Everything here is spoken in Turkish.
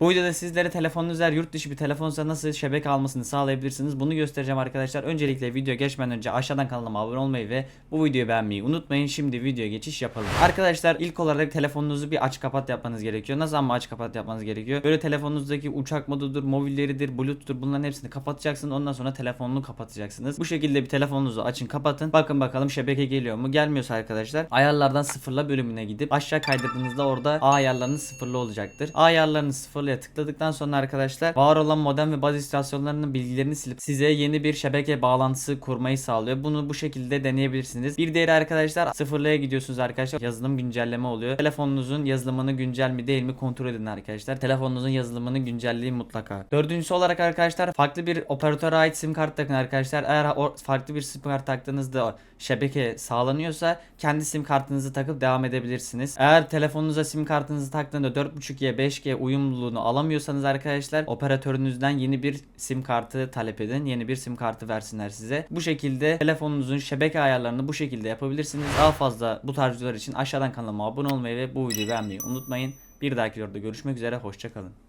Bu videoda sizlere telefonunuz eğer yurt dışı bir telefonsa nasıl şebeke almasını sağlayabilirsiniz bunu göstereceğim arkadaşlar. Öncelikle video geçmeden önce aşağıdan kanalıma abone olmayı ve bu videoyu beğenmeyi unutmayın. Şimdi videoya geçiş yapalım. Arkadaşlar ilk olarak telefonunuzu bir aç kapat yapmanız gerekiyor. Nasıl ama aç kapat yapmanız gerekiyor? Böyle telefonunuzdaki uçak modudur, mobilleridir, bluetooth'tur bunların hepsini kapatacaksınız. Ondan sonra telefonunu kapatacaksınız. Bu şekilde bir telefonunuzu açın kapatın. Bakın bakalım şebeke geliyor mu? Gelmiyorsa arkadaşlar ayarlardan sıfırla bölümüne gidip aşağı kaydırdığınızda orada A ayarlarınız sıfırlı olacaktır. A ayarlarını sıfırlıya tıkladıktan sonra arkadaşlar var olan modem ve baz istasyonlarının bilgilerini silip size yeni bir şebeke bağlantısı kurmayı sağlıyor. Bunu bu şekilde deneyebilirsiniz. Bir diğeri arkadaşlar sıfırlıya gidiyorsunuz arkadaşlar. Yazılım güncelleme oluyor. Telefonunuzun yazılımını güncel mi değil mi kontrol edin arkadaşlar. Telefonunuzun yazılımını güncelleyin mutlaka. Dördüncüsü olarak arkadaşlar farklı bir operatöre ait sim kart takın arkadaşlar. Eğer farklı bir sim kart taktığınızda şebeke sağlanıyorsa kendi sim kartınızı takıp devam edebilirsiniz. Eğer telefonunuza sim kartınızı taktığında 4.5G 5G uyumluluğunu alamıyorsanız arkadaşlar operatörünüzden yeni bir sim kartı talep edin. Yeni bir sim kartı versinler size. Bu şekilde telefonunuzun şebeke ayarlarını bu şekilde yapabilirsiniz. Daha fazla bu tarz videolar için aşağıdan kanalıma abone olmayı ve bu videoyu beğenmeyi unutmayın. Bir dahaki videoda görüşmek üzere hoşçakalın.